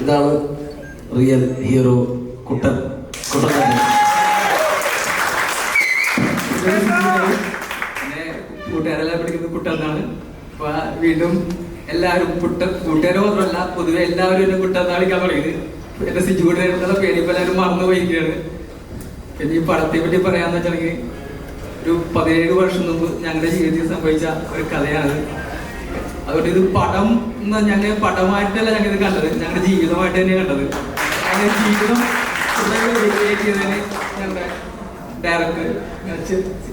ഇതാണ് real hero കുട്ടൻ. കുട്ടൻ കൂട്ടുകാരെല്ലാം പഠിക്കുന്നത് കുട്ടെന്നാണ് അപ്പൊ വീണ്ടും എല്ലാവരും കുട്ട കൂട്ടുകാരെ മാത്രമല്ല പൊതുവെ എല്ലാവരും എന്നെ കുട്ടെന്നാണ് വിളിക്കാൻ തുടങ്ങിയത് എന്റെ സിജു കൂട്ടുകാരുടെ പേര് ഇപ്പൊ എല്ലാവരും മറന്നു പോയിരിക്കുകയാണ്. പിന്നെ ഈ പടത്തെ പറ്റി പറയാന്ന് വെച്ചാൽ ഒരു പതിനേഴ് വർഷം മുമ്പ് ഞങ്ങളുടെ ജീവിതത്തിൽ സംഭവിച്ച ഒരു കഥയാണ് അതുകൊണ്ട് ഇത് പടം ഞങ്ങൾ പടമായിട്ടല്ല ഞങ്ങൾ ഇത് കണ്ടത്. ഞങ്ങളുടെ ജീവിതമായിട്ട് തന്നെയാണ് കണ്ടത്. ഞങ്ങളുടെ ജീവിതം ചെയ്തതിന് ഞങ്ങളുടെ ഡയറക്ടർ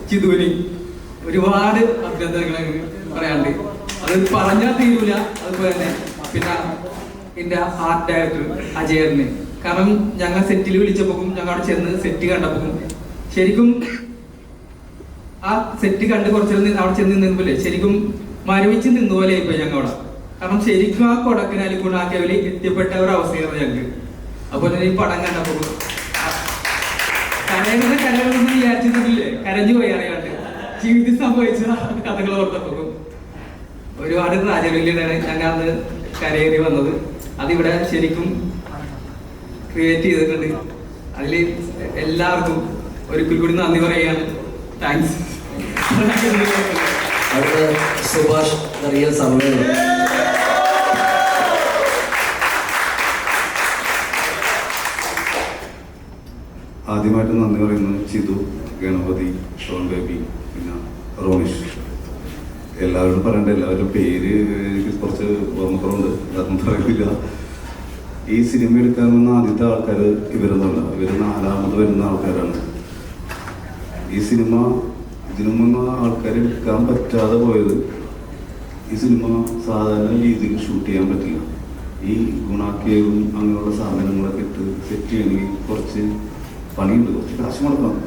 ചിതുവിന്. ഒരുപാട് പറയാണ്ട് പറയാനുണ്ട്. അത് പറഞ്ഞാൽ തീരൂല അതുപോലെ തന്നെ. പിന്നെ എന്റെ ആർട്ട് ഡയറക്ടർ അജയറിന്. കാരണം ഞങ്ങൾ സെറ്റിൽ വിളിച്ചപ്പോഴും ഞങ്ങൾ അവിടെ ചെന്ന് സെറ്റ് കണ്ടപ്പോഴും ശരിക്കും ആ സെറ്റ് കണ്ട് കുറച്ചു അവിടെ ചെന്ന് നിന്നപ്പോലെ ശരിക്കും മരവിച്ച് നിന്നുപോലെ ഇപ്പൊ ഞങ്ങൾ അവിടെ കാരണം ശരിക്കും ആ കൊടക്കിനാൽ ഗുണാക്കിയവര് എത്തിപ്പെട്ട ഒരു അവസ്ഥയായിരുന്നു ഞങ്ങൾക്ക് തന്നെ ഈ പടം കണ്ടപ്പോ കരയുന്നത് കരകളൊന്നും വിചാരിച്ചിട്ടില്ലേ? കരഞ്ഞു പോയി അറിയാണ്ട്. ജീവിതത്തിൽ സംഭവിച്ച കഥകൾ ഓർത്തപ്പോ ഒരുപാട് രാജവല്ലിയാണ് ഞങ്ങൾ അന്ന് കരയേറി വന്നത്. അതിവിടെ ശരിക്കും ക്രിയേറ്റ് ചെയ്തിട്ടുണ്ട്. അതിൽ എല്ലാവർക്കും ഒരിക്കൽ കൂടി നന്ദി പറയുകയാണ്. താങ്ക്സ് അടുത്ത സുഭാഷ് റിയൽ സമ്മേളനം. ആദ്യമായിട്ട് നന്ദി പറയുന്നത് ചിതു ഗണപതി ഷോൺ ബേബി പിന്നെ റോണിഷ് എല്ലാവരും പറയണ്ട എല്ലാവരുടെ പേര് എനിക്ക് കുറച്ച് ഓർമ്മക്കുറവുണ്ട്. അതൊന്നും പറയുന്നില്ല ഈ സിനിമ എടുക്കാൻ വന്ന ആദ്യത്തെ ആൾക്കാർ ഇവരൊന്നുമല്ല ഇവർ നാലാമത് വരുന്ന ആൾക്കാരാണ്. ഈ സിനിമ ഇതിനു ആൾക്കാരെ എടുക്കാൻ പറ്റാതെ പോയത് ഈ സിനിമ സാധാരണ രീതിയിൽ ഷൂട്ട് ചെയ്യാൻ പറ്റില്ല. ഈ ഗുണാക്കിയും അങ്ങനെയുള്ള സാധനങ്ങളൊക്കെ ഇട്ട് സെറ്റ് ചെയ്യണമെങ്കിൽ കുറച്ച് പണിയുണ്ട് കുറച്ച് കാശ് മുടക്കണം.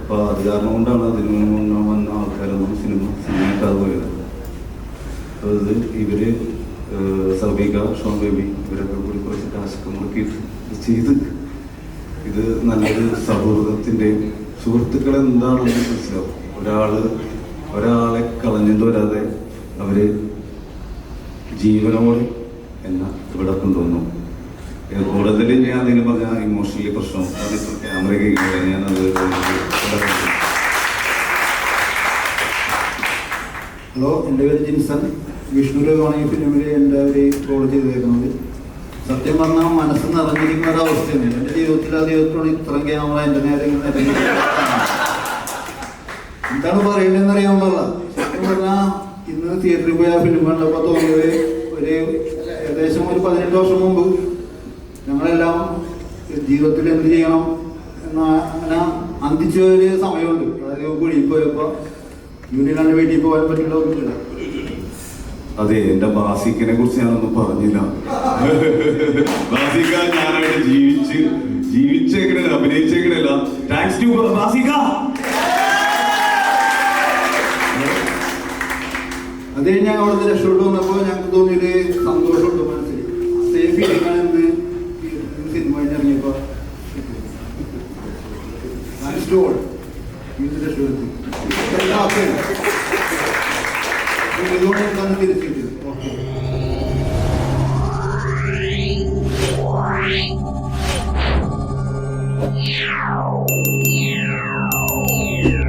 അപ്പോൾ അത് കാരണം കൊണ്ടാണ് അതിന് മുന്നേ വന്ന ആൾക്കാരൊന്നും സിനിമ സിനിമയാക്കാതെ പോയത്. അപ്പോൾ ഇത് ഏഹ് സൗബിക ഷോൺ ബേബി ഇവരൊക്കെ കൂടി കുറച്ച് കാശൊക്കെ മുടക്കിയിട്ട് ചെയ്ത് ഇത് നല്ലൊരു സൗഹൃദത്തിന്റെയും സുഹൃത്തുക്കൾ എന്താണെന്ന് മനസ്സിലാവും. ഒരാൾ ഒരാളെ കളഞ്ഞെന്ന് വരാതെ അവർ ജീവനോട് എന്ന ഇവിടെ ഏഹ് കൂടുതൽ ഞാൻ അതിന് പറഞ്ഞ ഇമോഷണലി പ്രശ്നം. ക്യാമറയ്ക്ക് ഞാനത്. ഹലോ എന്റെ പേര് ജിൻസൺ. വിഷ്ണുലോകമാണ് ഈ ഫിലിമിൽ എന്റെ ഒരു റോൾ ചെയ്തേക്കുന്നത്. സത്യം പറഞ്ഞാൽ മനസ്സ് നിറഞ്ഞിരിക്കുന്ന ഒരു അവസ്ഥയാണ്. എന്റെ ജീവിതത്തിൽ ആ ദൈവത്തോട് ഇത്രയും ക്യാമറ എന്റെ നേരെ ഇങ്ങനെ എന്താണ് പറയുന്നതെന്ന് പറഞ്ഞാൽ ഇന്ന് തിയേറ്ററിൽ പോയി ആ ഫിലിം കണ്ടപ്പോൾ തോന്നിയത് ഒരു ഏകദേശം ഒരു പതിനെട്ട് വർഷം മുമ്പ് ഞങ്ങളെല്ലാം ജീവിതത്തിൽ എന്ത് ചെയ്യണം എന്ന അങ്ങനെ അന്തിച്ച ഒരു സമയമുണ്ട്. അതായത് കുഴിയിൽ പോയപ്പോൾ യൂണിയനാണ് വീട്ടിൽ പോകാൻ ഒന്നുമില്ല അതെ എന്റെ ബാസിക്കിനെ കുറിച്ച് ഞാനൊന്നും പറഞ്ഞില്ല. അത് കഴിഞ്ഞ് ഞങ്ങൾ അവിടുന്ന് രക്ഷപ്പെട്ടു വന്നപ്പോൾ ഞങ്ങൾക്ക് തോന്നിയൊരു സന്തോഷമുണ്ട് മനസ്സിൽ. സേഫ് ഫീലിംഗാണ് എന്ത് സിനിമ കഴിഞ്ഞിറങ്ങിയപ്പോൾ ഇത് രക്ഷപ്പെടുത്തി. എല്ലാം ഓക്കെയാണ് ഇതുകൊണ്ട് എന്താണ് തിരിച്ചിട്ട് ഓക്കെ.